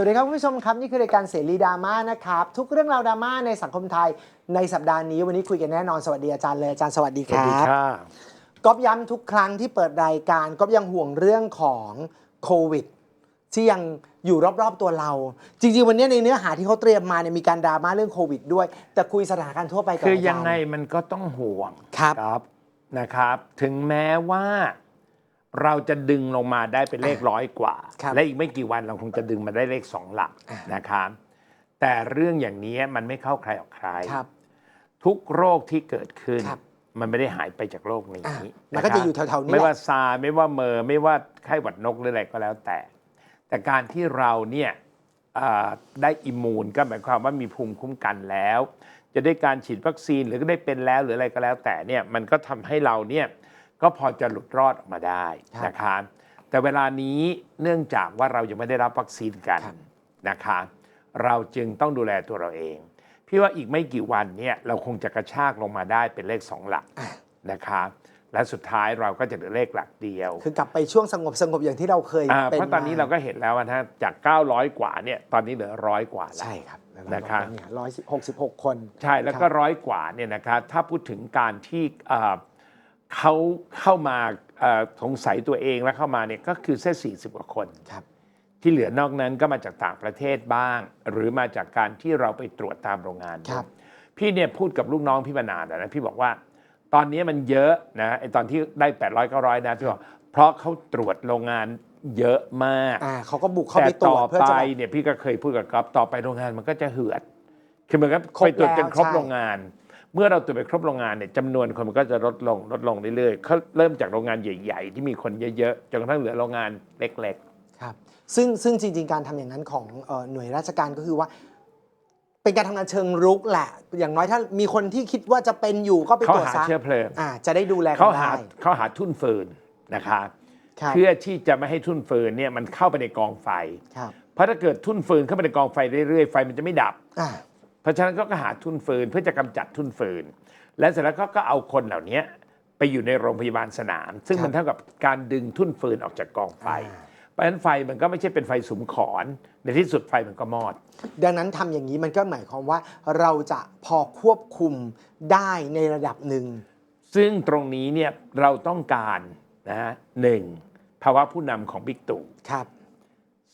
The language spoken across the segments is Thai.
วัสดีครับคุณผู้ชมครับ นี่คือรายการเสรีดราม่านะครับ ทุกเรื่องราวดราม่าในสังคมไทยในสัปดาห์นี้วันนี้คุยกันแน่นอนสวัสดีอาจารย์เลยอาจารย์สวัสดีสควัสรัดีบค่ะก๊อฟย้ำทุกครั้งที่เปิดรายการก๊อฟยังห่วงเรื่องของโควิดที่ยังอยู่รอบๆตัวเรา จริง ๆ วันนี้ในเนื้อหาที่เขาเตรียมมาเนี่ยมีการดราม่าเรื่องโควิด ด้วย แต่คุยสถานการณ์ทั่วไปก่อนคืออาจารยังไงมันก็ต้องห่วงครับครับนะครับ ถึงแม้ว่า เราจะดึงลงมาได้เป็นเลขร้อยกว่า ครับและอีกไม่กี่วันเราคงจะดึงมาได้เลขสองหลักอ่านะครับแต่เรื่องอย่างนี้มันไม่เข้าใครออกใคร ครับ ทุกโรคที่เกิดขึ้น ครับมันไม่ได้หายไปจากโลกนี้อะมันก็นครับจะอยู่แถวๆนี้ไม่แหละว่าซาร์ไม่ว่าเมอร์ไม่ว่าไข้หวัดนกหรืออะไรก็แล้วแต่ แต่การที่เราเนี่ยอ่าได้อิมมูนก็หมายความว่ามีภูมิคุ้มกันแล้ว จะได้การฉีดวัคซีนหรือก็ได้เป็นแล้วหรืออะไรก็แล้วแต่เนี่ยมันก็ทำให้เราเนี่ย ก็พอจะหลุดรอดออกมาได้ครับนะครับแต่เวลานี้เนื่องจากว่าเรายังไม่ได้รับวัคซีนกันครับนะคะเราจึงต้องดูแลตัวเราเอง พี่ว่าอีกไม่กี่วันเนี่ยเราคงจะกระชากลงมาได้เป็นเลขสองหลักอะนะคะและสุดท้ายเราก็จะเหลือเลขหลักเดียว คือกลับไปช่วงสงบสงบๆอย่างที่เราเคยอ่าเป็นเพราะตอนนี้มเราก็เห็นแล้วนะจาก 900 กว่าเนี่ยตอนนี้เหลือร้อยกว่าแล้วใช่ครับนะครับร้อยหกสิบหกคน ใช่แล้วก็ร้อยกว่าเนี่ยนะครับถ้าพูดถึงการที่ เอ่อเขาเข้ามาเอ่อสงสัยตัวเองแล้วเข้ามาเนี่ยก็คือแค่สี่สิบกว่าคนครับ ที่เหลือนอกนั้นก็มาจากต่างประเทศบ้าง หรือมาจากการที่เราไปตรวจตามโรงงานครับ พี่เนี่ยพูดกับลูกน้องพี่มานานแล้วนะพี่บอกว่าตอนนี้มันเยอะนะไอตอนที่ได้ 800 900นะพี่บอกเพราะเขาตรวจโรงงานเยอะมากอ่าเขาก็บุกเข้าแต่ไปตรต่วอจเพื่อไปจะแบบเนี่ยพี่ก็เคยพูดกับก๊อฟต่อไปโรงงานมันก็จะเหือด คือเหมือนกับครบไปตรวจกันแล้วครบใช่โรงงาน เมื่อเราตรวจไปครบโรงงานเนี่ยจำนวนคนมันก็จะลดลงลดลงเรื่อยๆเขาเริ่มจากโรงงานใหญ่ ๆ ที่มีคนเยอะๆจนกระทั่งเหลือโรงงานเล็กครับซึ่งซึ่งจริง ๆ การทำอย่างนั้นของเอ่อหน่วยราชการก็คือว่า เป็นการทำงานเชิงรุกแหละ อย่างน้อยถ้ามีคนที่คิดว่าจะเป็นอยู่ก็ไปๆเขาตรวจหาซะเชื้อเพลิงอ่าจะได้ดูแลกัเขานหาได้เขาหาทุ่นฟืนนะคะครับเพื่อที่จะไม่ให้ทุ่นฟืนเนี่ยมันเข้าไปในกองไฟครับเพราะถ้าเกิดทุ่นฟืนเข้าไปในกองไฟเรื่อยๆไฟมันจะไม่ดับอ่า เพราะฉะนั้นเขาก็หาทุนฟืนเพื่อจะกำจัดทุนฟืน และเสร็จแล้วเขาก็เอาคนเหล่านี้ไปอยู่ในโรงพยาบาลสนาม ซึ่งมันเท่ากับการดึงทุนฟืนออกจากกองไฟ เพราะฉะนั้นไฟมันก็ไม่ใช่เป็นไฟสุมขอน ในที่สุดไฟมันก็มอด ดังนั้นทำอย่างนี้มันก็หมายความว่าเราจะพอควบคุมได้ในระดับหนึ่ง ซึ่งตรงนี้เนี่ยเราต้องการนะฮะหนึ่งภาวะผู้นำของบิ๊กตู่ครับ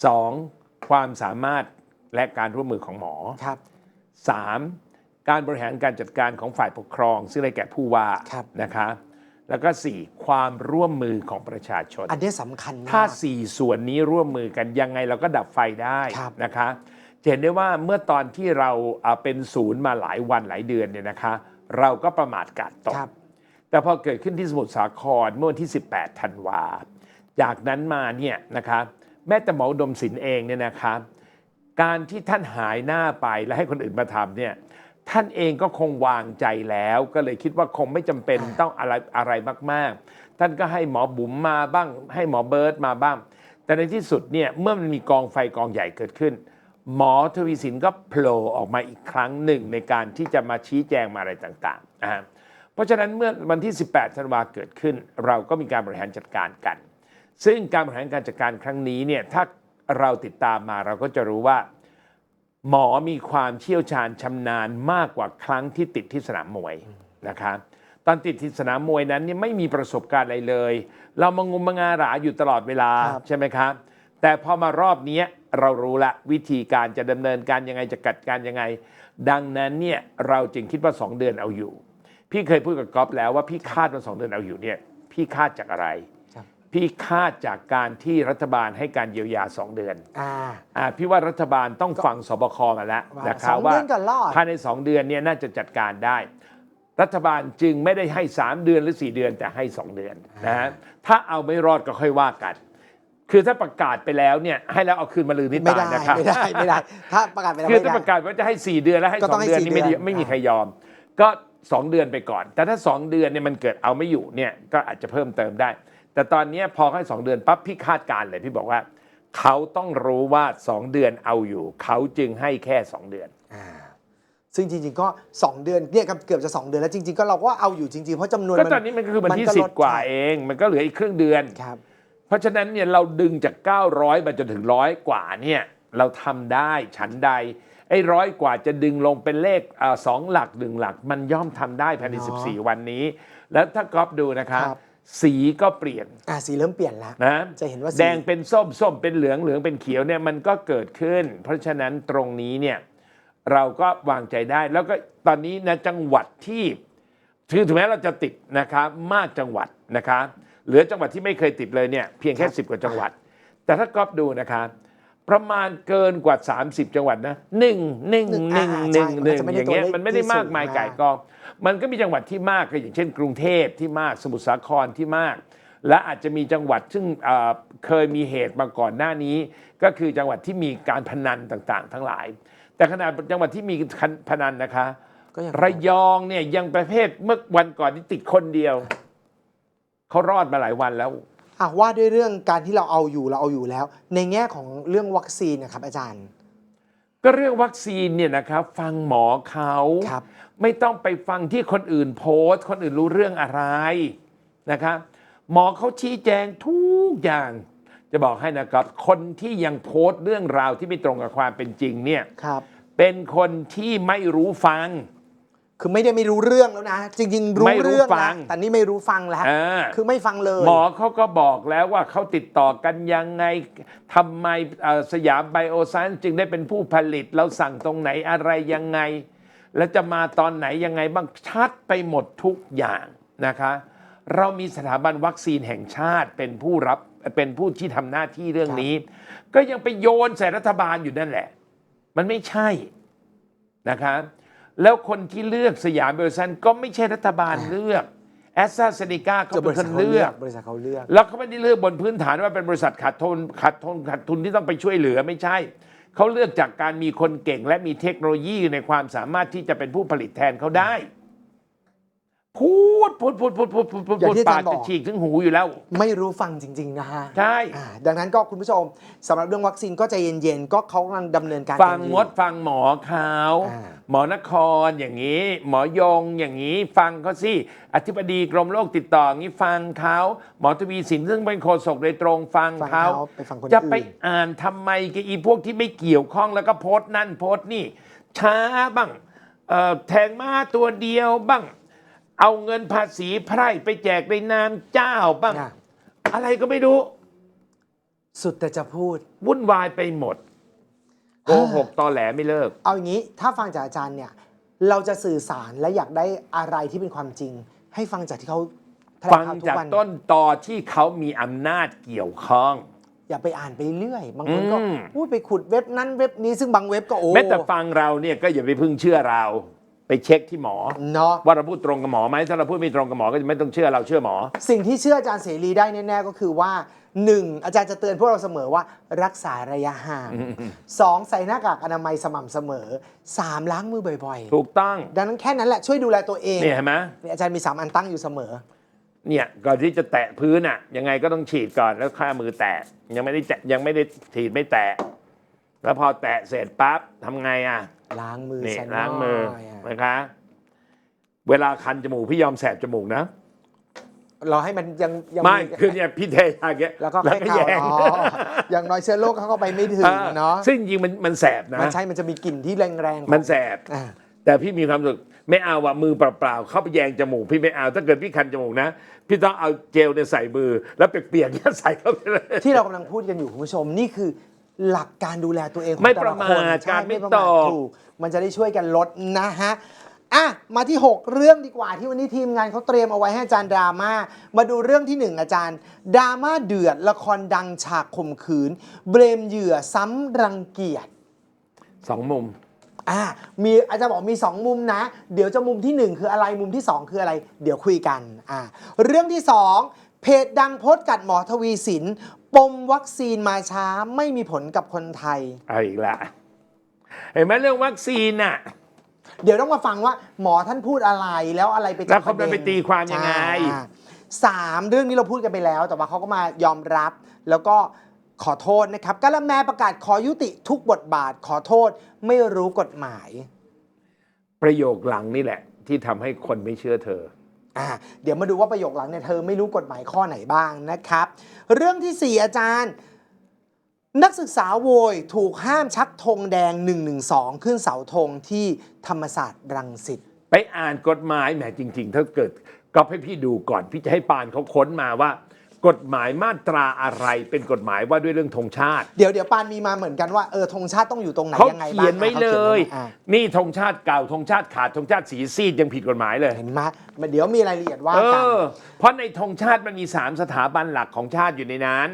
สองความสามารถและการร่วมมือของหมอครับ สามการบริหารการจัดการของฝ่ายปกครอง ซึ่งได้แก่ผู้ว่าครับ นะคะแล้วก็สี่ความร่วมมือของประชาชน อันนี้สำคัญมากถ้าสี่ส่วนนี้ร่วมมือกันยังไงเราก็ดับไฟได้ครับ นะคะจะเห็นได้ว่าเมื่อตอนที่เราอ่าเป็นศูนย์มาหลายวันหลายเดือนเนี่ยนะคะ เราก็ประมาทกาดตก ครับ แต่พอเกิดขึ้นที่สมุทรสาครเมื่อวันที่ 18 ธันวา จากนั้นมาเนี่ยนะคะแม้แต่หมออุดมศิลป์เองเนี่ยนะคะ การที่ท่านหายหน้าไปและให้คนอื่นมาทำเนี่ยท่านเองก็คงวางใจแล้ว ก็เลยคิดว่าคงไม่จำเป็นต้องอะไรอะไรมาก ๆ ท่านก็ให้หมอบุ๋มมาบ้าง ให้หมอเบิร์ตมาบ้าง แต่ในที่สุดเนี่ยเมื่อมันมีกองไฟกองใหญ่เกิดขึ้น หมอทวีสินก็โผล่ออกมาอีกครั้งหนึ่งในการที่จะมาชี้แจงมาอะไรต่างๆนะฮะเพราะฉะนั้นเมื่อวันที่ 18 ธันวาเกิดขึ้น เราก็มีการบริหารจัดการกัน ซึ่งการบริหารการจัดการครั้งนี้เนี่ยถ้า เราติดตามมาเราก็จะรู้ว่า หมอมีความเชี่ยวชาญชำนาญมากกว่าครั้งที่ติดที่สนามมวยนะคะตอนติดที่สนามมวยนั้นเนี่ยไม่มีประสบการณ์อะไรเลย เรามางมมางาหราอยู่ตลอดเวลาครับใช่ไหมครับ แต่พอมารอบนี้เรารู้ละวิธีการจะดำเนินการยังไงจะกัดการยังไง ดังนั้นเนี่ยเราจึงคิดว่า 2 เดือนเอาอยู่ พี่เคยพูดกับก๊อฟแล้วว่าพี่คาดว่า2เดือนเอาอยู่เนี่ยพี่คาดจากอะไรครับ พี่คาดจากการที่รัฐบาลให้การเยียวยา 2 เดือนอ่า อ่าพี่ว่ารัฐบาลต้องฟังสบคมาแล้วว่านะครับสองว่าเดือนก่อนรอด ภายใน 2 เดือนเนี่ยน่าจะจัดการได้ รัฐบาลจึงไม่ได้ให้ 3 เดือนหรือ 4 เดือนแต่ให้ 2 เดือนนะฮะถ้าเอาไม่รอดก็ค่อยว่ากัน คือถ้าประกาศไปแล้วเนี่ยให้แล้วเอาคืนมาลือนิดไม่ตายได้ นะครับ ไม่ได้ ไม่ได้ ถ้าประกาศไปแล้วคือไม่ถ้าได้ ประกาศว่าจะให้ 4 เดือนแล้วให้ ก็ต้อง2 ให้เดือนสี่นี่ไม่ดีเดือน ไม่มีอ่าใครยอม ก็ 2 เดือนไปก่อน แต่ถ้า 2 เดือนเนี่ยมันเกิดเอาไม่อยู่เนี่ยก็อาจจะเพิ่มเติมได้ แต่ตอนเนี้ยพอให้2เดือนปั๊บพี่คาดการณ์เลยพี่บอกว่า เขาต้องรู้ว่า2เดือนเอาอยู่ เขาจึงให้แค่2เดือน อ่าซึ่งจริงๆก็ 2 เดือนเนี่ยเกือบจะ 2 เดือนแล้วจริงๆก็เราก็เอาอยู่จริงๆเพราะจำนวนก็มันตอนนี้มันก็คือวันที่มันก็ลด10กว่าใช่เอง มันก็เหลืออีกครึ่งเดือน ครับ เพราะฉะนั้นเนี่ยเราดึงจาก 900 มาจนถึงร้อยกว่าเนี่ยเราทำได้ฉันใดไอ้ร้อยกว่าจะดึงลงเป็นเลขเอ่อสองหลักหนึ่งหลัก มันย่อมทำได้ภายใน เนาะ14 วันนี้ แล้วถ้าก๊อฟดูนะคะครับ สีก็เปลี่ยนอ่าสีเริ่มเปลี่ยนแล้วนะ จะเห็นว่าสีแดงเป็นส้มส้มเป็นเหลืองเหลืองเป็นเขียวเนี่ยมันก็เกิดขึ้น เพราะฉะนั้นตรงนี้เนี่ยเราก็วางใจได้ แล้วก็ตอนนี้นะจังหวัดที่ถึงถึงแม้เราจะติดนะครับมากจังหวัดนะคะเหลือจังหวัดที่ไม่เคยติดเลยเนี่ยเพียงแค่ 10 กว่าจังหวัด แต่ถ้าก๊อฟดูนะคะ ประมาณเกินกว่า 30 จังหวัดนะหนึ่งหนึ่งหนึ่งหนึ่งหนึ่งอย่างเงี้ยมันไม่ได้มากมายไก่กอง มันก็มีจังหวัดที่มากก็อย่างเช่น กรุงเทพที่มากสมุทรสาครที่มาก และอาจจะมีจังหวัดซึ่งเอ่อเคยมีเหตุมาก่อนหน้านี้ ก็คือจังหวัดที่มีการพนันต่างๆ ทั้งหลาย แต่ขนาดจังหวัดที่มีพนันนะคะก็ยังระยองเนี่ยยังประเภทเมื่อวันก่อนที่ติดคนเดียวเขารอดมาหลายวันแล้ว อะว่าด้วยเรื่องการที่เราเอาอยู่เราเอาอยู่แล้ว ในแง่ของเรื่องวัคซีนนะครับอาจารย์ ก็เรื่องวัคซีนเนี่ยนะครับ ฟังหมอเขาครับ ไม่ต้องไปฟังที่คนอื่นโพสต์ คนอื่นรู้เรื่องอะไรนะครับหมอเขาชี้แจงทุกอย่าง จะบอกให้นะครับ คนที่ยังโพสต์เรื่องราวที่ไม่ตรงกับความเป็นจริงเนี่ยครับ เป็นคนที่ไม่รู้ฟัง คือไม่ได้ไม่รู้เรื่องแล้วนะ จริง ๆ รู้ไม่รู้เรื่องฟันะง แต่นี่ไม่รู้ฟังแล้ว อ่าคือไม่ฟังเลย หมอเขาก็บอกแล้วว่าเขาติดต่อกันยังไงทำไมเอ่อสยามไบโอไซน์จึงได้เป็นผู้ผลิต เราสั่งตรงไหนอะไรยังไง แล้วจะมาตอนไหนยังไงบ้างชัดไปหมดทุกอย่างนะคะ เรามีสถาบันวัคซีนแห่งชาติเป็นผู้รับเป็นผู้ที่ทำหน้าที่เรื่องนี้ ก็ยังไปโยนใส่รัฐบาลอยู่นั่นแหละ มันไม่ใช่นะคะ แล้วคนที่เลือกสยามเบลซันก็ไม่ใช่รัฐบาลเลือกแอสตราเซเนกาก็จะบเป็นริคษัทนเขาเลืเลืออกกบริษัทเขาเลือก แล้วเขาไม่ได้เลือกบนพื้นฐานว่าเป็นบริษัทขาดทุนขาดทุนขาดทุนที่ต้องไปช่วยเหลือไม่ใช่ เขาเลือกจากการมีคนเก่งและมีเทคโนโลยีในความสามารถที่จะเป็นผู้ผลิตแทนเขาได้ พูดพูดพูดพูดพูดพูดพูดอย่างที่อาปาจารกย์บอก จะฉีกถึงหูอยู่แล้ว ไม่รู้ฟังจริง ๆ นะฮะใช่ อ่าดังนั้นก็คุณผู้ชมสำหรับเรื่องวัคซีนก็ใจเย็นๆ ก็เขากำลังดำเนินการฟังกันอยู่ มดฟังหมอเขาอ่า หมอนครอย่างนี้ หมอยงอย่างนี้ ฟังเขาสิอธิบดีกรมโรคติดต่ออย่างนี้ฟังเขาหมอทวีสินซึ่งเป็นโฆษกโดยตรงฟังฟังเขาเขาไปฟังคนจะไปอื่น อ่านทำไมกับอีพวกที่ไม่เกี่ยวข้องแล้วก็โพสต์นั่นโพสต์นี่ช้าบ้างเอ่อแทงม้าตัวเดียวบ้าง เอาเงินภาษีไพร่ไปแจกในนามเจ้าบ้างอะอะไรก็ไม่รู้ สุดแต่จะพูด วุ่นวายไปหมด โกหกตอแหลไม่เลิก เอาอย่างนี้ถ้าฟังจากอาจารย์เนี่ย เราจะสื่อสารและอยากได้อะไรที่เป็นความจริง ให้ฟังจากที่เขาแถลฟังข่าวทุจากวันต้นตอที่เขามีอำนาจเกี่ยวข้อง อย่าไปอ่านไปเรื่อยบางคนก็อืม พูดไปขุดเว็บนั้นเว็บนี้ซึ่งบางเว็บก็โอ้แม้แต่ฟังเราเนี่ยก็อย่าไปพึ่งเชื่อเรา ไปเช็คที่หมอ เนาะว่าเราพูดตรงกับหมอไหมถ้าเราพูดไม่ตรงกับหมอก็จะไม่ต้องเชื่อเราเชื่อหมอ สิ่งที่เชื่ออาจารย์เสรีได้แน่ๆก็คือว่าหนึ่งอาจารย์จะเตือนพวกเราเสมอว่ารักษาระยะห่างสองใส่หน้ากากอนามัยสม่ำเสมอสามล้างมือบ่อย ถูกต้องๆ ดังนั้นแค่นั้นแหละช่วยดูแลตัวเองเนี่ยเห็นไหมเนี่ยอาจารย์มีสามอันตั้งอยู่เสมอ เนี่ยก่อนที่จะแตะพื้นอะ ยังไงก็ต้องฉีดก่อนแล้วค่ามือแตะยังไม่ได้แตะยังไม่ได้ฉีดไม่แตะแล้วพอแตะเสร็จปั๊บทำไงอะ ล้างมือนี่ซะหน่ล้างมืออยะนะคะ เวลาคันจมูกพี่ยอมแสบจมูกนะ รอให้มันยังยังไม่คือเนี่ยพี่เทอย่างเงี้ยแล้วก็แค่ข่าวแยงอ๋ออย่างน้อยเชื้อโรคเขาก็ไปไม่ถึงอ่าเนาะซึ่งจริงๆมันมันแสบนะ มันใช่มันจะมีกลิ่นที่แรงๆมันแสบ อ่าแต่พี่มีความรู้สึกไม่เอาว่ามือเปล่าๆเข้าไปแยงจมูกพี่ไม่เอา ถ้าเกิดพี่คันจมูกนะ พี่ต้องเอาเจลเนี่ยใส่มือ แล้วเปียกๆเนี่ยใส่เข้าไปเลย ที่เรากำลังพูดกันอยู่คุณผู้ชมนี่คือ หลักการดูแลตัวเองของไม่แต่ประละมาคนทใช่การไม่ประตมาทกถูกมันจะได้ช่วยกันลดนะฮะอะมาที่ 6 เรื่องดีกว่าที่วันนี้ทีมงานเขาเตรียมเอาไว้ให้อาจารย์ดราม่ามาดูเรื่องที่ 1 อาจารย์ดราม่าเดือดละครดังฉากข่มขืน เบรมเหยื่อซ้ำรังเกียจ สองมุม อ่ามีอาจารย์บอกมี 2 มุมนะ เดี๋ยวจะมุมทีหนึ่1 คืออะไรมุมที่ 2 คืออะไร เดี๋ยวคุยกันอ่าเรื่องที่ 2 เพจดังโพสต์กัดหมอทวีสิน ปมวัคซีนมาช้าไม่มีผลกับคนไทย เอาอีกละเห็นไหมเรื่องวัคซีนน่ะ เดี๋ยวต้องมาฟังว่า หมอท่านพูดอะไรแล้วอะไรไปแล้วเขาประด็นไปตีความยังไงอ่าสามเรื่องนี้เราพูดกันไปแล้ว แต่ว่าเขาก็มายอมรับ แล้วก็ขอโทษนะครับกาละแมประกาศขอยุติทุกบทบาทขอโทษไม่รู้กฎหมาย ประโยคหลังนี่แหละ ที่ทำให้คนไม่เชื่อเธอ อ่าเดี๋ยวมาดูว่าประโยคหลังเนี่ยเธอไม่รู้กฎหมายข้อไหนบ้างนะครับ เรื่องที่ 4 อาจารย์ นักศึกษาโวยถูกห้ามชักธงแดง 112 ขึ้นเสาธงที่ธรรมศาสตร์รังสิตไปอ่านกฎหมายแหมจริง ๆ ถ้าเกิดก็ให้พี่ดูก่อนพี่จะให้ปานเขาค้นมาว่า กฎหมายมาตราอะไรเป็นกฎหมายว่าด้วยเรื่องธงชาติ เดี๋ยวเดี๋ยวปานมีมาเหมือนกันว่าเออธงชาติต้องอยู่ตรงไหนเขายังไงบ้างเขียนไว้เลย อะนี่ธงชาติเก่าธงชาติขาดธงชาติสีซีดยังผิดกฎหมายเลย เห็นไหมเดี๋ยวมีรายละเอียดว่าเอกัน อ เพราะในธงชาติมันมีสามสถาบันหลักของชาติอยู่ในนั้น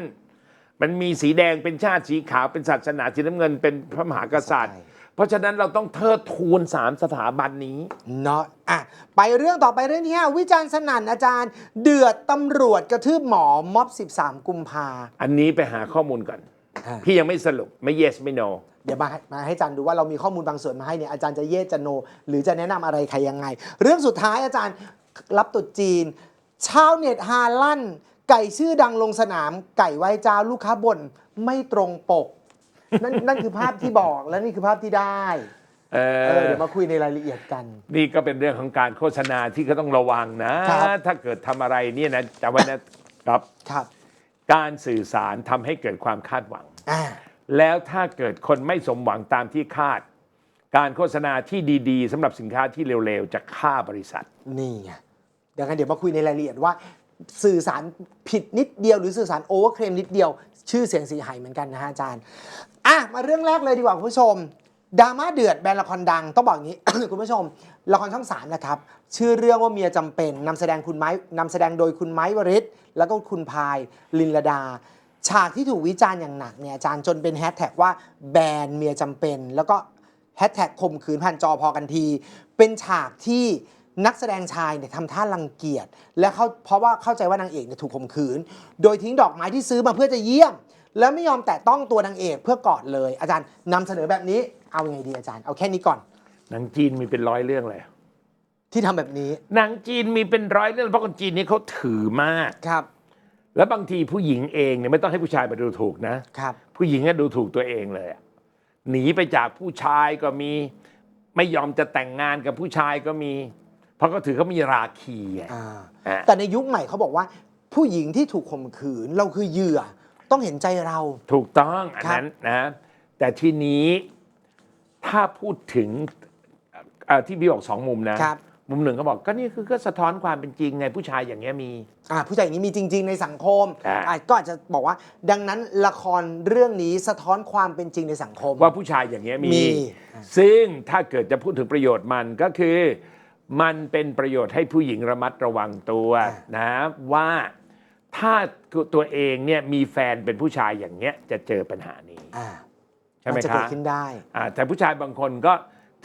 มันมีสีแดงเป็นชาติสีขาวเป็นศาสนาสีน้ำเงินเป็นพระมหากษัตริย์ เพราะฉะนั้นเราต้องเทิดทูนสามสถาบันนี้ เนาะอะไปเรื่องต่อไปเรื่องที่ห้าวิจารณ์สนั่นอาจารย์ เดือดตำรวจกระทืบหมอม็อบ 13 กุมภาอันนี้ไปหาข้อมูลก่อน อะพี่ยังไม่สรุปไม่ yes ไม่ no เดี๋ยวมาให้มาให้อาจารย์ดูว่าเรามีข้อมูลบางส่วนมาให้เนี่ยอาจารย์จะเย่จะโน หรือจะแนะนำอะไรใครยังไง เรื่องสุดท้ายอาจารย์รับตรุษจีน ชาวเน็ตฮาลั่น ไก่ชื่อดังลงสนาม ไก่ไหว้เจ้าลูกค้าบ่นไม่ตรงปก นั่นนั่นคือภาพที่บอกและนี่คือภาพที่ได้เอเอออเดี๋ยวมาคุยในรายละเอียดกัน นี่ก็เป็นเรื่องของการโฆษณาที่ก็ต้องระวังนะ ครับ ถ้าเกิดทำอะไรเนี่ยนะจำไว้นะครับครับการสื่อสารทำให้เกิดความคาดหวัง อ่าแล้วถ้าเกิดคนไม่สมหวังตามที่คาด การโฆษณาที่ดีๆสำหรับสินค้าที่เร็วๆจะฆ่าบริษัท นี่ไงดังนั้นเดี๋ยวมาคุยในรายละเอียดว่า สื่อสารผิดนิดเดียว หรือสื่อสารโอเวอร์เคลมนิดเดียว ชื่อเสียงสีหายเหมือนกันนะฮะอาจารย์อะมาเรื่องแรกเลยดีกว่าคุณผู้ชมดราม่าเดือดแบรนด์ละครดังต้องบอกอย่างนี้ คุณผู้ชม ละครช่องสามนะครับ ชื่อเรื่องว่าเมียจำเป็นนำแสดงคุณไม้นำแสดงโดยคุณไม้วริศแล้วก็คุณพายลินลดา ฉากที่ถูกวิจารณ์อย่างหนักเนี่ยอาจารย์จนเป็นแฮชแท็กว่าแบรนด์เมียจำเป็น แล้วก็แฮชแท็กข่มขืนผ่านจอพอกันที เป็นฉากที่ นักแสดงชายเนี่ยทำท่ารังเกียจและเขาเพราะว่าเข้าใจว่านางเอกเนี่ยถูกข่มขืน โดยทิ้งดอกไม้ที่ซื้อมาเพื่อจะเยี่ยม แล้วไม่ยอมแตะต้องตัวนางเอกเพื่อกอดเลย อาจารย์นำเสนอแบบนี้เอายังไงดีอาจารย์เอาแค่นี้ก่อน หนังจีนมีเป็นร้อยเรื่องเลยที่ทำแบบนี้หนังจีนมีเป็นร้อยเรื่องเพราะคนจีนนี่เขาถือมาก ครับแล้วบางทีผู้หญิงเองเนี่ยไม่ต้องให้ผู้ชายมาดูถูกนะ ครับ ผู้หญิงก็ดูถูกตัวเองเลยอะหนีไปจากผู้ชายก็มี ไม่ยอมจะแต่งงานกับผู้ชายก็มี เพราะก็ถือเขามีราคีไง อ่าอะ แต่ในยุคใหม่เขาบอกว่า ผู้หญิงที่ถูกข่มขืนเราคือเหยื่อต้องเห็นใจเรา ถูกต้องอันครับนั้นนะ แต่ทีนี้ถ้าพูดถึงเอ่อที่พี่บอกสองมุมนะครับ มุมหนึ่งเขาบอกก็นี่คือก็สะท้อนความเป็นจริงไงผู้ชายอย่างเงี้ยมี อ่าผู้ชายอย่างนี้มีจริง ๆ ในสังคมอ่าอะก็อาจจะบอกว่า ดังนั้นละครเรื่องนี้สะท้อนความเป็นจริงในสังคม ว่าผู้ชายอย่างเงี้ยมี มี ซึ่งถ้าเกิดจะพูดถึงประโยชน์มันก็คือ มันเป็นประโยชน์ให้ผู้หญิงระมัดระวังตัวนะว่าถ้าตัวเองเนี่ยมีแฟนเป็นผู้ชายอย่างเงี้ยจะเจอปัญหานี้อ่าใช่ไหมนจะคเกิรัดบขึ้นได้อ่าแต่ผู้ชายบางคนก็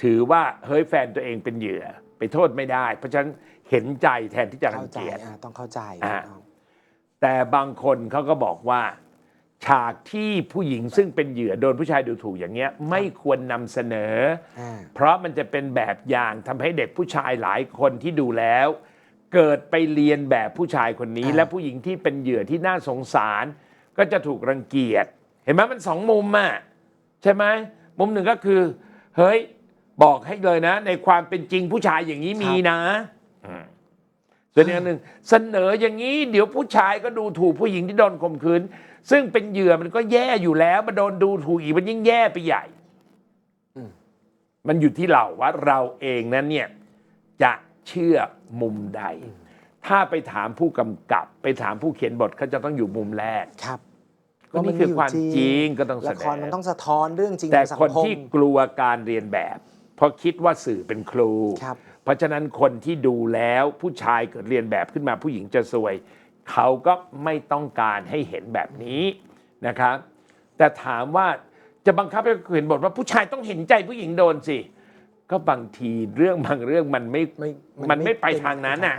ถือว่าเฮ้ยแฟนตัวเองเป็นเหยื่อ ไปโทษไม่ได้ เพราะฉะนั้นเห็นใจแทนที่จะรัเข้างใจเกียจอ่าต้องเข้าใจอ่าแต่บางคนเขาก็บอกว่า ฉากที่ผู้หญิงซึ่งเป็นเหยื่อโดนผู้ชายดูถูกอย่างเงี้ยไม่ควรนำเสนอ อ่าเพราะมันจะเป็นแบบอย่างทำให้เด็กผู้ชายหลายคนที่ดูแล้ว เกิดไปเรียนแบบผู้ชายคนนี้อ่าและผู้หญิงที่เป็นเหยื่อที่น่าสงสาร ก็จะถูกรังเกียจ เห็นไหมมันสองมุมอะใช่ไหมมุมหนึ่งก็คือ เฮ้ย บอกให้เลยนะ ในความเป็นจริงผู้ชายอย่างนี้มีนะอืมส่วนอีกอันหนึ่งเสนออย่างนี้ เดี๋ยวผู้ชายก็ดูถูกผู้หญิงที่โดนข่มขืน ซึ่งเป็นเหยื่อมันก็แย่อยู่แล้วมาโดนดูถูกอีกมันยิ่งแย่ไปใหญ่มันอยู่ที่เราว่าเราเองนั้นเนี่ยจะเชื่อมุมใด ถ้าไปถามผู้กำกับ ไปถามผู้เขียนบทเขาจะต้องอยู่มุมแรกครับก็นี่คือความจริงก็ต้องแสละดครงมันต้องสะท้อนเรื่องจริงแต่ของสังคนคมที่กลัวการเรียนแบบ เพราะคิดว่าสื่อเป็นครูครับเพราะฉะนั้นคนที่ดูแล้วผู้ชายเกิดเรียนแบบขึ้นมาผู้หญิงจะซวย เขาก็ไม่ต้องการให้เห็นแบบนี้นะครับ แต่ถามว่าจะบังคับให้เห็นบทว่าผู้ชายต้องเห็นใจผู้หญิงโดนสิ ก็บางทีเรื่องบางเรื่องมันไม่ไม่มันไม่ไปทางนั้นน่ะ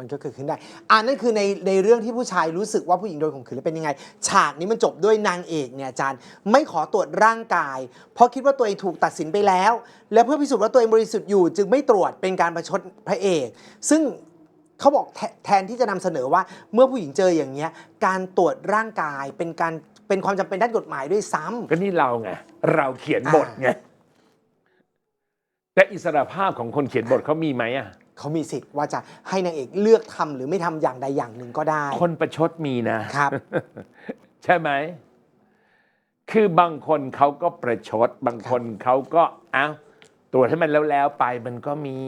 มันก็เกิดขึ้นได้อ่านั่นคือในในเรื่องที่ผู้ชายรู้สึกว่าผู้หญิงโดนข่มขืนแล้วเป็นยังไง ฉากนี้มันจบด้วยนางเอกเนี่ยอาจารย์ไม่ขอตรวจร่างกาย เพราะคิดว่าตัวเองถูกตัดสินไปแล้ว และเพื่อพิสูจน์ว่าตัวเองบริสุทธิ์อยู่ จึงไม่ตรวจเป็นการประชดพระเอก ซึ่ง เขาบอกแทแทนที่จะนำเสนอว่าเมื่อผู้หญิงเจออย่างเงี้ยการตรวจร่างกายเป็นการเป็นความจำเป็นด้านกฎหมายด้วยซ้ำ ก็นี่เราไง เราเขียนบทไง แต่อิสรภาพของคนเขียนบทเขามีไหมอะ เขามีสิทธิ์ว่าจะให้นางเอกเลือกทำหรือไม่ทำอย่างใดอย่างหนึ่งก็ได้ คนประชดมีนะ ครับ ใช่ไหม คือบางคนเขาก็ประชด บางคนเขาก็เอ้าตรวจให้มันแล้วแล้วๆไปมันก็มี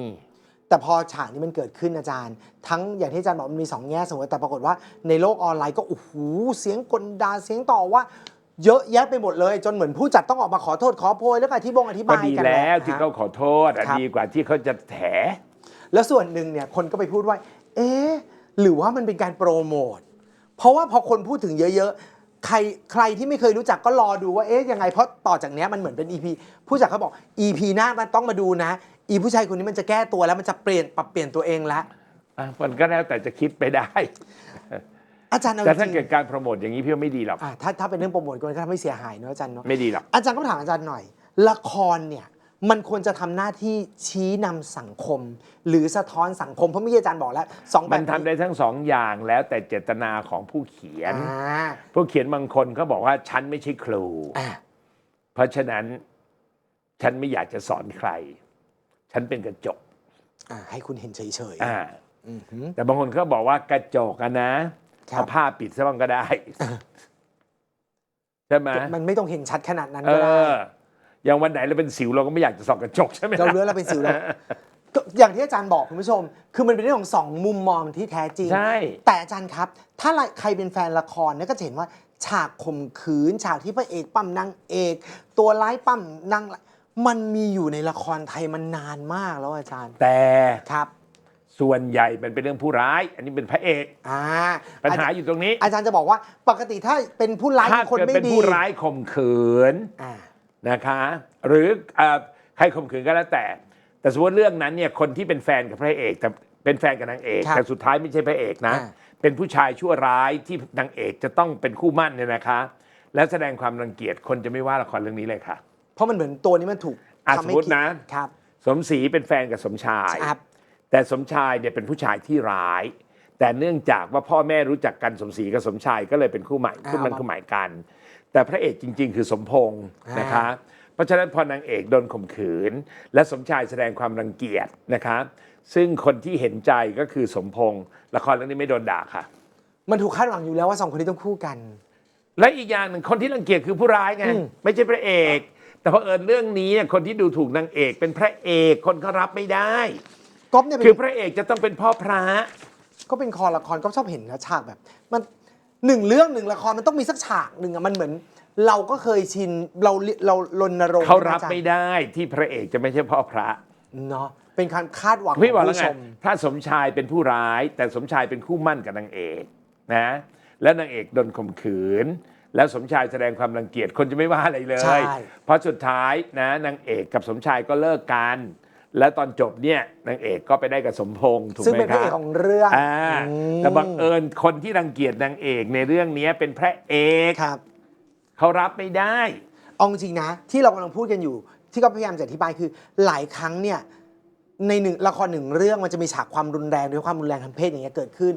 แต่พอฉากนี้มันเกิดขึ้นอาจารย์ ทั้งอย่างที่อาจารย์บอกมันมีสองแง่เสมอแต่ปรากฏว่าในโลกออนไลน์ก็โอ้โหเสียงกลดาเสียงต่อว่า เยอะแยะไปหมดเลย จนเหมือนผู้จัดต้องออกมาขอโทษขอโพยแล้วก็อธิบงอธิก็บายดีกันแล้วนะที่ฮะเขาขอโทษอะครับดีกว่าที่เขาจะแถ แล้วส่วนหนึ่งเนี่ยคนก็ไปพูดว่า เอ๊ะหรือว่ามันเป็นการโปรโมทเพราะว่าพอคนพูดถึงเยอะๆใครใครที่ไม่เคยรู้จักก็รอดูว่าเอ๊ะยังไงเพราะต่อจากเนี้ยมันเหมือนเป็น EP ผู้จัดเขาบอก EP หน้ามันต้องมาดูนะ อีผู้ชายคนนี้มันจะแก้ตัวแล้วมันจะเปลี่ยนปรับเปลี่ยนตัวเองแล้วอะมันก็แล้วแต่จะคิดไปได้ อาจารย์เอาแต่จถ้าริงเกิดการโปรโมทอย่างนี้พี่ว่าไม่ดีหรอก ๆอะถ้าถ้าเป็นเรื่องโปรโมทก็ทำให้เสียหายเนอะอาจารย์เนาะไม่ดีหรอก อาจารย์ก็ถามอาจารย์หน่อย ละครเนี่ยมันควรจะทำหน้าที่ชี้นำสังคม หรือสะท้อนสังคมเพราะเมื่อกี้อาจารย์บอกแล้วสองแบบมันทำได้ทั้งสองอย่างแล้วแต่เจตนาของผู้เขียน อ่าผู้เขียนบางคนเขาบอกว่าฉันไม่ใช่ครู อ่าเพราะฉะนั้นฉันไม่อยากจะสอนใคร ฉันเป็นกระจกอ่าให้คุณเห็นเฉยอ่าๆอือหือ แต่บางคนก็บอกว่ากระจกอะนะครับ เอาผ้าปิดซะบ้างก็ได้ใช่ไหมมันไม่ต้องเห็นชัดขนาดนั้นเอก็ได้ ออย่างวันไหนเราเป็นสิวเราก็ไม่อยากจะส่องกระจกใช่ไหมเราล่ะเลือกเราเป็นสิวแล้วก็อย่างที่อาจารย์บอกคุณผู้ชม คือมันเป็นเรื่องของสองมุมมองที่แท้จริง ใช่ แต่อาจารย์ครับ ถ้าใครเป็นแฟนละครเนี่ยก็จะเห็นว่า ฉากข่มขืน ฉากที่พระเอกปั้มนางเอก ตัวร้ายปั้มนางร้าย มันมีอยู่ในละครไทยมันนานมากแล้วอาจารย์แต่ครับส่วนใหญ่มันเป็นเรื่องผู้ร้าย อันนี้เป็นพระเอกอ่าปัญหาอยู่ตรงนี้ อาจารย์จะบอกว่าปกติถ้าเป็นผู้ร้ายถ้าเป็นคนเกิดไม่เป็นดีผู้ร้ายข่มขืนอ่านะคะ หรือเอ่อใครข่มขืนก็แล้วแต่ แต่สมมติเรื่องนั้นเนี่ยคนที่เป็นแฟนกับพระเอกแต่เป็นแฟนกับนางเอกครับแต่สุดท้ายไม่ใช่พระเอกนะอ่าเป็นผู้ชายชั่วร้ายที่นางเอกจะต้องเป็นคู่มั่นเนี่ยนะคะ และแสดงความรังเกียจคนจะไม่ว่าละครเรื่องนี้เลยค่ะ เพราะมันเหมือนตัวนี้มันถูกอะทำให้สมมุติผิดนะครับสมศรีเป็นแฟนกับสมชาย ครับ แต่สมชายเนี่ยเป็นผู้ชายที่ร้าย แต่เนื่องจากว่าพ่อแม่รู้จักกันสมศรีกับสมชายก็เลยเป็นคู่ใหม่อ่าคู่มันคู่หมายกัน แต่พระเอกจริง ๆ คือสมพงษ์อ่านนะคะ เพราะฉะนั้นพอนางเอกโดนข่มขืน และสมชายแสดงความรังเกียจนะคะ ซึ่งคนที่เห็นใจก็คือสมพงษ์ละครเรื่องนี้ไม่โดนด่าค่ะ มันถูกคาดหวังอยู่แล้วว่าสองคนนี้ต้องคู่กัน และอีกอย่างหนึ่งคนที่รังเกียจคือผู้ร้ายไง อืม ไม่ใช่พระเอก แต่พอเผอิญเรื่องนี้เนี่ยคนที่ดูถูกนางเอกเป็นพระเอกคนเขารับไม่ได้ ก๊อฟเนี่ยเป็นคือพระเอกจะต้องเป็นพ่อพระ ก็เป็นคอละครก็ชอบเห็นนะฉากแบบ มันหนึ่งเรื่องหนึ่งละครมันต้องมีสักฉากหนึ่งอะมันเหมือน เราก็เคยชินเราเรารณรงค์เขารับนะจ๊ะไม่ได้ที่พระเอกจะไม่ใช่พ่อพระ เนาะเป็นการคาดหวังพี่บอกขแล้งวไงผู้ชม ถ้าสมชายเป็นผู้ร้าย แต่สมชายเป็นคู่มั่นกับนางเอกนะ แล้วนางเอกโดนข่มขืน แล้วสมชายแสดงความรังเกียจคนจะไม่ว่าอะไรเลใช่ ย เพราะสุดท้ายนะนางเอกกับสมชายก็เลิกกัน แล้วตอนจบเนี่ยนางเอกก็ไปได้กับสมพงษ์ถูกซึ่งไหมเป็นคพระรัเอบกของเรื่องอ่าอืมแต่บังเอิญคนที่รังเกียจนางเอกในเรื่องนี้เป็นพระเอกครับ เขารับไม่ได้ เอาจริงๆนะ ที่เรากำลังพูดกันอยู่ ที่ก็พยายามจะอธิบายคือหลายครั้งเนี่ยในหนึ่งละครหนึ่งเรื่องมันจะมีฉากความรุนแรงหรือความรุนแรงทางเพศอย่างเงี้ยเกิดขึ้น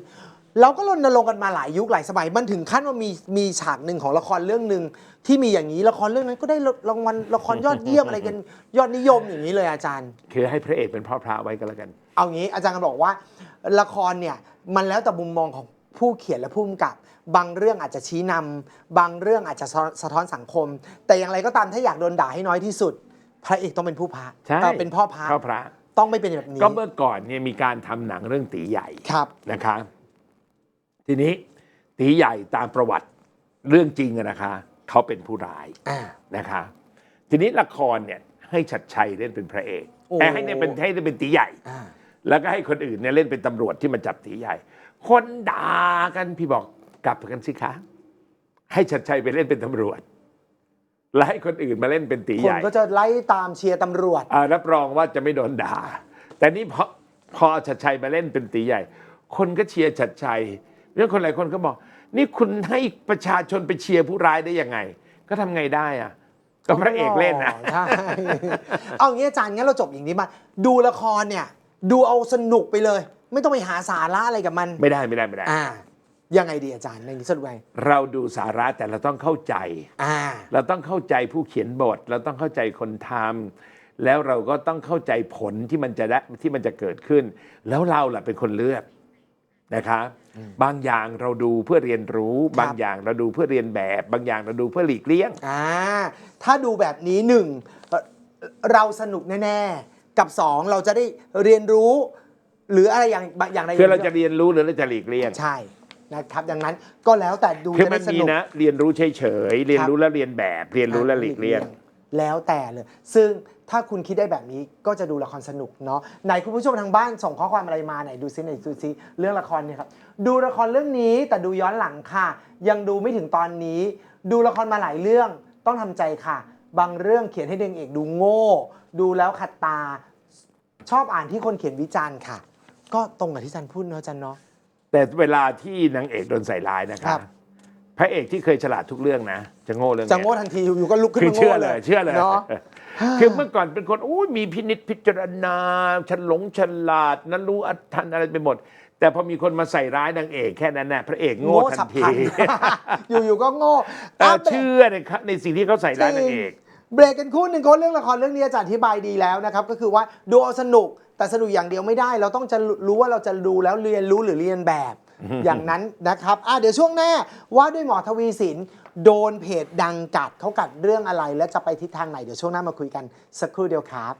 เราก็รณรงค์กันมาหลายยุคหลายสมัยมันถึงขั้นว่ามีมีฉากหนึ่งของละครเรื่องหนึ่งที่มีอย่างนี้ละครเรื่องนั้นก็ได้รางวัลละครยอดเยี่ยมอะไรกันยอดนิยมอย่างนี้เลยอาจารย์ คือให้พระเอกเป็นพ่อพระไว้ก็แล้วกัน เอางี้อาจารย์ก็บอกว่า ละครเนี่ยมันแล้วแต่มุมมองของผู้เขียนและผู้กำกับ บางเรื่องอาจจะชี้นำบางเรื่องอาจจะสะท้อนสังคม แต่อย่างไรก็ตามถ้าอยากโดนด่าให้น้อยที่สุด พระเอกต้องเป็นผู้พระใช่เอ่อเป็นพ่อพระพ่อพระ ต้องไม่เป็นแบบนี้ก็เมื่อก่อนเนี่ยมีการทำหนังเรื่องตีใหญ่ครับนะคะ ทีนี้ตีใหญ่ตามประวัติเรื่องจริงอะนะคะ เขาเป็นผู้ร้ายอ่า นะคะ ทีนี้ละครเนี่ยให้ชัดชัยเล่นเป็นพระเอกโอ้ แต่ให้เนี่ยเป็นให้ได้เป็นตีใหญ่ อ่า แล้วก็ให้คนอื่นเนี่ยเล่นเป็นตำรวจที่มาจับตีใหญ่ คนด่ากันพี่บอกกลับกันสิคะให้ชัดชัยไปเล่นเป็นตำรวจ แล้วให้คนอื่นมาเล่นเป็นตีคใหนญ่ ก็จะไล่ตามเชียร์ตำรวจ อ่ารับรองว่าจะไม่โดนด่า แต่นี่พอพอชัดชัยมาเล่นเป็นตีใหญ่ คนก็เชียร์ชัดชัย เรื่องคนหลายคนก็บอก นี่คุณให้ประชาชนไปเชียร์ผู้ร้ายได้ยังไง ก็ทำไงได้อะก็พระเอกเล่นนะ ใช่ เอางี้อาจารย์งั้นเราจบอย่างนี้มาดูละครเนี่ย ดูเอาสนุกไปเลย ไม่ต้องไปหาสาระอะไรกับมันไม่ได้ไม่ได้ไม่ได้ อ่า ยังไงดีอาจารย์ในนี้สรุปไงเราดูสาระแต่เราต้องเข้าใจ อ่า เราต้องเข้าใจผู้เขียนบท เราต้องเข้าใจคนทำแล้วเราก็ต้องเข้าใจผลที่มันจะได้ที่มันจะเกิดขึ้น แล้วเราล่ะเป็นคนเลือก นะคะบางอย่างเราดูเพื่อเรียนรู้ครับบางอย่างเราดูเพื่อเรียนแบบ บางอย่างเราดูเพื่อหลีกเลี่ยงอ่าถ้าดูแบบนี้หนึ่งเอ่อเราสนุกแน่ๆ กับสองเราจะได้เรียนรู้ หรืออะไรอย่างอย่างใดคือเราย่งหจะนึ่งเรียนรู้หรือเราจะหลีกเลี่ยงใช่นะครับดังนั้นก็แล้วแต่ดูคือจะมัได้นสมีนุกนะเรียนรู้เฉยๆเรียนครับรู้แล้วเรียนแบบ เรียนรู้แล้วหลีกเลี่ยง แล้วแต่เลย ซึ่งถ้าคุณคิดได้แบบนี้ก็จะดูละครสนุกเนาะไหนคุณผู้ชมทางบ้านส่งข้อความอะไรมาไหนดูซิไหนดูซิเรื่องละครเนี่ยครับดูละครเรื่องนี้แต่ดูย้อนหลังค่ะ ยังดูไม่ถึงตอนนี้ ดูละครมาหลายเรื่องต้องทำใจค่ะ บางเรื่องเขียนให้เด็กเอกดูโง่ ดูแล้วขัดตา ชอบอ่านที่คนเขียนวิจารณ์ค่ะ ก็ตรงกับที่จันพูดเนาะจันเนาะแต่เวลาที่นางเอกโดนใส่ร้ายนะคครัรับบ พระเอกที่เคยฉลาดทุกเรื่องนะ จะโง่เรื่องจะเนี้ยโง่ทันทีอยู่ๆก็ลุกขึ้นคือมาเชื่โง่อเลยเชื่อเลย เนาะ คือเมื่อก่อนเป็นคนอุ้ยมีพินิษพิจารณาฉลงฉลาดนั้นรู้อัทันอะไรไปหมด แต่พอมีคนมาใส่ร้ายนางเอกแค่นั้นน่ะพระเอกโง่ทัฉันบทีพลันอยู่ๆก็โง่เอออะ เชื่อในครับในสิ่งที่เขาใส่ร้ายนางเอก เบรกกันครู่หนึ่งก็เรื่องละครเรื่องนี้อาจารย์อธิบายดีแล้วนะครับ ก็คือว่าดูเอาสนุกแต่สนุกอย่างเดียวไม่ได้ เราต้องจะรู้ว่าเราจะดูแล้วเรียนรู้หรือเรียนแบบ อย่างนั้นนะครับอะเดี๋ยวช่วงหน้าว่าด้วยหมอทวีสินโดนเพจดังกัดเขากัดเรื่องอะไร และจะไปทิศทางไหนเดี๋ยวช่วงหน้ามาคุยกันสักครู่เดียวครับ